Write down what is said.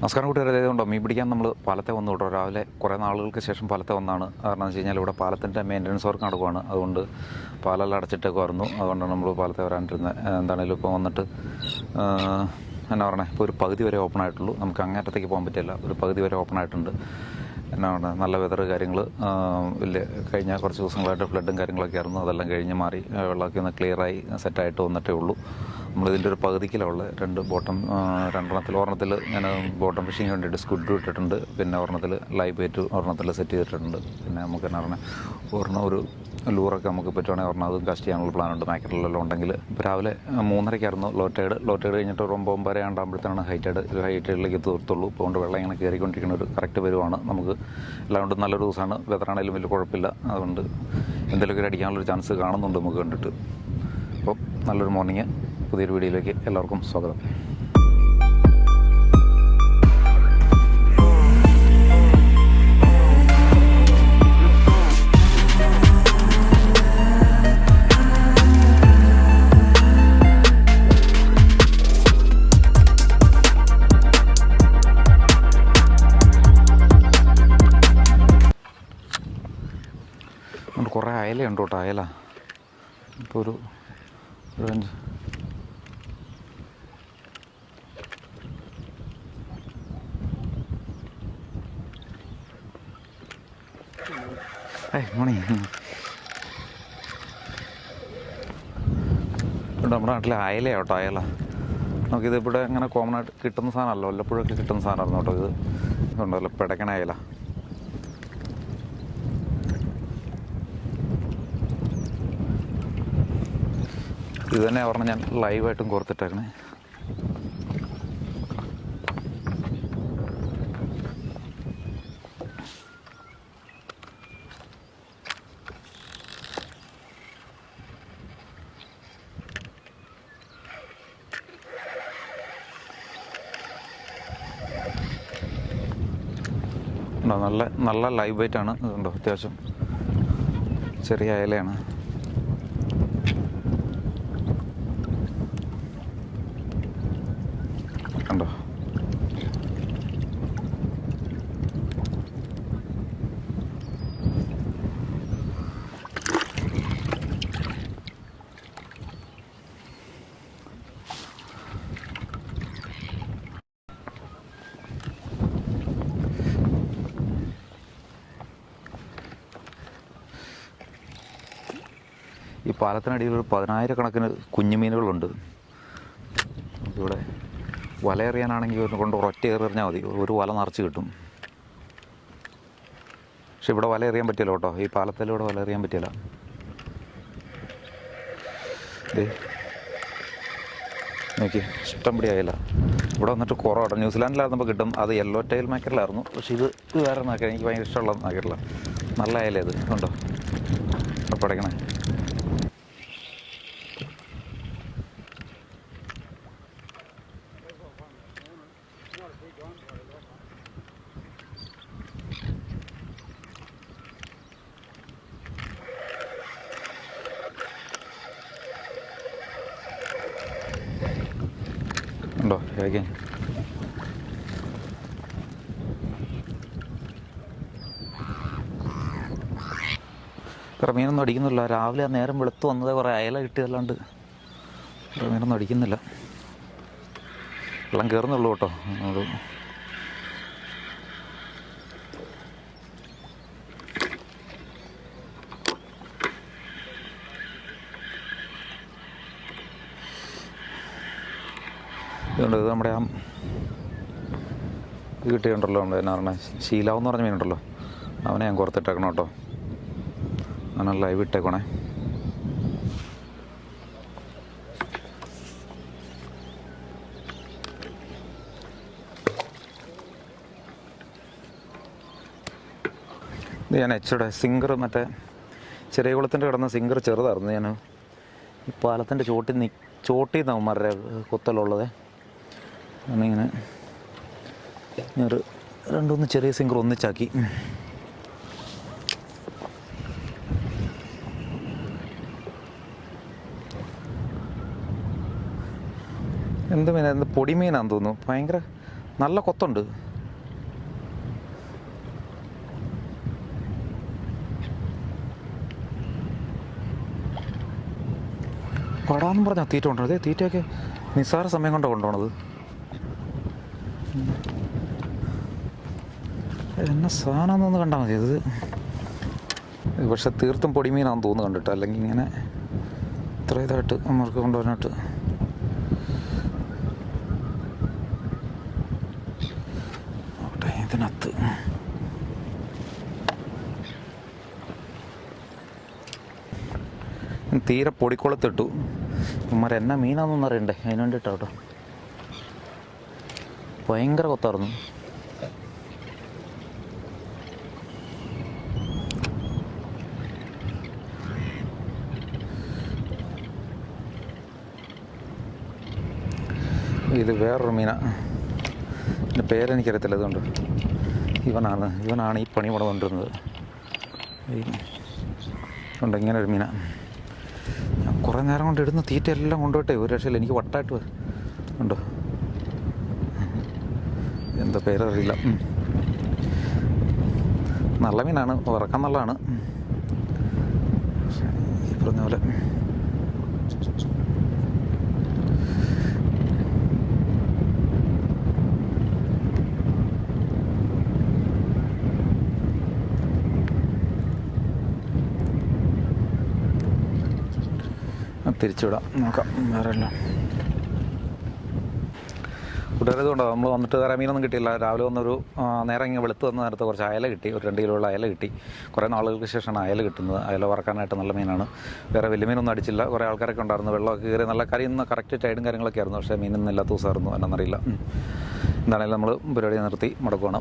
നമസ്കാരം കൂട്ടുകാരെ ഇതുകൊണ്ടോ മീൻ പിടിക്കാൻ നമ്മൾ പാലത്തെ വന്നു കേട്ടോ. രാവിലെ കുറേ നാളുകൾക്ക് ശേഷം പാലത്തെ വന്നാണ്. കാരണം വെച്ച് കഴിഞ്ഞാൽ ഇവിടെ പാലത്തിന്റെ മെയിന്റനൻസ് വർക്ക് നടക്കുവാണ്. അതുകൊണ്ട് പാലെല്ലാം അടച്ചിട്ട് വരുന്നു അതുകൊണ്ടാണ് നമ്മൾ പാലത്തെ വരാണ്ടിരുന്നത് എന്താണേലും ഇപ്പോൾ വന്നിട്ട് എന്നാ പറയണേ? ഇപ്പോൾ ഒരു പകുതി വരെ ഓപ്പൺ ആയിട്ടുള്ളൂ. നമുക്ക് അങ്ങേറ്റത്തേക്ക് പോകാൻ പറ്റില്ല. ഒരു പകുതി വരെ ഓപ്പൺ ആയിട്ടുണ്ട്. എന്നാ പറയുക നല്ല വെതർ കാര്യങ്ങൾ വലിയ കഴിഞ്ഞ കുറച്ച് ദിവസങ്ങളായിട്ട് ഫ്ലഡും കാര്യങ്ങളൊക്കെ ആയിരുന്നു. അതെല്ലാം കഴിഞ്ഞ് മാറി വെള്ളമൊക്കെ ഒന്ന് ക്ലിയറായി സെറ്റായിട്ട് വന്നിട്ടേ ഉള്ളൂ. നമ്മളിതിന്റെ ഒരു പകുതിക്കിലുള്ള രണ്ട് ബോട്ടം രണ്ടെണ്ണത്തിൽ ഒരെണ്ണത്തിൽ ഞാൻ ബോട്ടം ഫിഷിങ് വേണ്ടിയിട്ട് സ്കുഡ് ഇട്ടിട്ടുണ്ട്. പിന്നെ ഒരെണ്ണത്തിൽ ലൈവ് വെയിറ്റ് ഒരെണ്ണത്തിൽ സെറ്റ് ചെയ്തിട്ടുണ്ട്. പിന്നെ നമുക്ക് എന്നാ പറഞ്ഞാൽ ഒരെണ്ണം ഒരു ലൂറൊക്കെ നമുക്ക് പറ്റുവാണെങ്കിൽ ഒരെണ്ണം അതും കാസ്റ്റ് ചെയ്യാനുള്ള പ്ലാനുണ്ട് മാക്കറ്റിലെല്ലാം ഉണ്ടെങ്കിൽ. ഇപ്പോൾ രാവിലെ മൂന്നരയ്ക്കായിരുന്നു ലോറ്റേഡ് ലോറ്റേഡ് കഴിഞ്ഞിട്ട് ഒരു ഒമ്പത് ഒമ്പതര ആണ്ടാകുമ്പോഴത്തേനാണ് ഹൈറ്റേഡ് ഹൈറ്റേഡിലേക്ക് തീർത്തുള്ളൂ. ഇപ്പോൾ കൊണ്ട് വെള്ളം ഇങ്ങനെ കയറിക്കൊണ്ടിരിക്കുന്ന ഒരു കറക്റ്റ് വരുവാണ്. നമുക്ക് എല്ലാം കൊണ്ടും നല്ലൊരു ദിവസമാണ്. വെതറാണേലും വലിയ കുഴപ്പമില്ല. അതുകൊണ്ട് എന്തെങ്കിലുമൊക്കെ അടിക്കാനുള്ളൊരു ചാൻസ് കാണുന്നുണ്ട് നമുക്ക് കണ്ടിട്ട്. അപ്പോൾ നല്ലൊരു മോർണിംഗ് പുതിയൊരു വീഡിയോയിലേക്ക് എല്ലാവർക്കും സ്വാഗതം. കുറേ അയലയുണ്ട് കേട്ടോ അയല. ഇപ്പോൾ ഒരു ഒരു അഞ്ച് നമ്മുടെ നാട്ടിൽ അയലയാ കേട്ടോ അയല. നമുക്കിത് ഇവിടെ ഇങ്ങനെ കോമൺ ആയിട്ട് കിട്ടുന്ന സാധനമല്ലോ വല്ലപ്പോഴൊക്കെ കിട്ടുന്ന സാധനമായിരുന്നു കേട്ടോ ഇത്. ഉണ്ടല്ലോ പിടക്കണ അയല? ഇത് തന്നെ പറഞ്ഞാൽ ഞാൻ ലൈവായിട്ടും കോർത്തിട്ടേക്കണേ. ഉണ്ടോ? നല്ല നല്ല ലൈവ് ആണ്. ഇതുണ്ടോ? അത്യാവശ്യം ചെറിയ അയലയാണ്. കണ്ടോ ഈ പാലത്തിനടിയിൽ ഒരു പതിനായിരക്കണക്കിന് കുഞ്ഞുമീനുകളുണ്ട്. ഇവിടെ വല എറിയാനാണെങ്കിൽ കൊണ്ട് ഒരൊറ്റ ഏറി എറിഞ്ഞാൽ മതി. ഒരു വല നിറച്ച് കിട്ടും. പക്ഷെ ഇവിടെ വല എറിയാൻ പറ്റില്ല കേട്ടോ. ഈ പാലത്തിലൂടെ വല എറിയാൻ പറ്റില്ല. നോക്കി ഇഷ്ടം പിടി ആയില്ല. ഇവിടെ വന്നിട്ട് കുറവാണ് ന്യൂസിലാൻഡിലായിരുന്നപ്പോൾ കിട്ടും. അത് യെല്ലോ ടൈൽ മേക്കറിലായിരുന്നു. പക്ഷേ ഇത് വേറെ മാക്കർ എനിക്ക് ഭയങ്കര ഇഷ്ടമുള്ള മാക്കറില്ല നല്ല ആയാലേ ഇത്. ഉണ്ടോ പടക്കണേ ഉണ്ടോ again. കുറേ മീനൊന്നും അടിക്കുന്നില്ല. രാവിലെ നേരം വെളുത്ത് വന്നത് കുറേ അയല കിട്ടിയതല്ലാണ്ട് കുറേ മീനൊന്നും അടിക്കുന്നില്ല. വെള്ളം കയറുന്നുള്ളൂ കേട്ടോ. അത് ഇതുണ്ട് ഇത് നമ്മുടെ ആ കിട്ടിയുണ്ടല്ലോ നമ്മുടെ എന്നാ പറഞ്ഞ ശീലാവെന്ന് പറഞ്ഞ മീനുണ്ടല്ലോ. അവനെ ഞാൻ കുറത്തിട്ടേക്കണം കേട്ടോ? അവനെ ലൈവ് ഇട്ടേക്കണേ. ഇത് ഞാൻ എച്ചയുടെ സിംഗർ മറ്റേ ചെറിയ കുളത്തിന്റെ കിടന്ന സിംഗർ ചെറുതായിരുന്നു ഞാൻ ഈ പാലത്തിന്റെ ചോട്ടിൽ നി ചോട്ടിൽ നിന്ന് അവന്മാരുടെ കുത്തലുള്ളത്. ഞാനിങ്ങനെ ഞാൻ രണ്ടൊന്ന് ചെറിയ സിംഗർ ഒന്നിച്ചാക്കി. എന്ത് മീനാ? എന്ത് പൊടിമീനാന്ന് തോന്നുന്നു. ഭയങ്കര നല്ല കൊത്തുണ്ട്. പടാന്നും പറഞ്ഞാൽ തീറ്റ അതേ തീറ്റയൊക്കെ നിസ്സാര സമയം കൊണ്ടാണ് കൊണ്ടുപോകണത് എന്നെ സാധനമെന്നൊന്ന് കണ്ടാൽ മതി. ഇത് പക്ഷെ തീർത്തും പൊടിമീനാന്ന് തോന്നുന്നു കണ്ടിട്ട്. അല്ലെങ്കിൽ ഇങ്ങനെ ഇത്ര ഇതായിട്ട് നമ്മൾക്ക് കൊണ്ടുവരാനായിട്ട്. ഇതിനകത്ത്. തീരെ പൊടിക്കുളത്തിട്ടു. ഇമാരെ എന്നാ മീനാണെന്നൊന്നും അറിയണ്ടേ അതിന് വേണ്ടിയിട്ടാ കേട്ടോ ഭയങ്കര കൊത്തായിരുന്നു. ഇത് വേറൊരു മീന. എന്റെ പേരെനിക്കറിയത്തില്ല ഇതുകൊണ്ട് ഇവനാണ് ഇവനാണ് ഈ പണി ഇവിടെ കൊണ്ടിരുന്നത് ഉണ്ട് ഇങ്ങനെ ഒരു മീന. ഞാൻ കുറേ നേരം കൊണ്ട് ഇടുന്ന തീറ്റ എല്ലാം ഒരു രക്ഷയില്ല എനിക്ക് വട്ടായിട്ട് ഉണ്ടോ? എന്താ പേരറിയില്ല. നല്ല മീനാണ്. വറക്കാൻ നല്ലതാണ്. ഈ പറഞ്ഞ പോലെ തിരിച്ചുവിടാം. നോക്കാം. വേറെ എല്ലാം കൂട്ടുകാരെ ഇതുകൊണ്ടോ നമ്മൾ വന്നിട്ട് വേറെ മീനൊന്നും കിട്ടിയില്ല. രാവിലെ വന്നൊരു നേരെ ഇങ്ങനെ വെളുത്ത് വന്ന നേരത്തെ കുറച്ച് അയല കിട്ടി. ഒരു രണ്ട് കിലോയുള്ള അയല കിട്ടി. കുറേ നാളുകൾക്ക് ശേഷമാണ് അയല കിട്ടുന്നത്. അയല വറക്കാനായിട്ട് നല്ല മീനാണ്. വേറെ വലിയ മീനൊന്നും അടിച്ചില്ല. കുറേ ആൾക്കാരൊക്കെ ഉണ്ടായിരുന്നു. വെള്ളമൊക്കെ കയറി നല്ല കറി ഇന്ന് കറക്റ്റ് ടൈഡും കാര്യങ്ങളൊക്കെ ആയിരുന്നു. പക്ഷേ മീനൊന്നും ഇല്ലാത്ത ദിവസമായിരുന്നു. എന്നാണെന്നറിയില്ല ഉം. എന്താണെങ്കിലും നമ്മൾ പരിപാടി നിർത്തി മടക്കുവാണ്.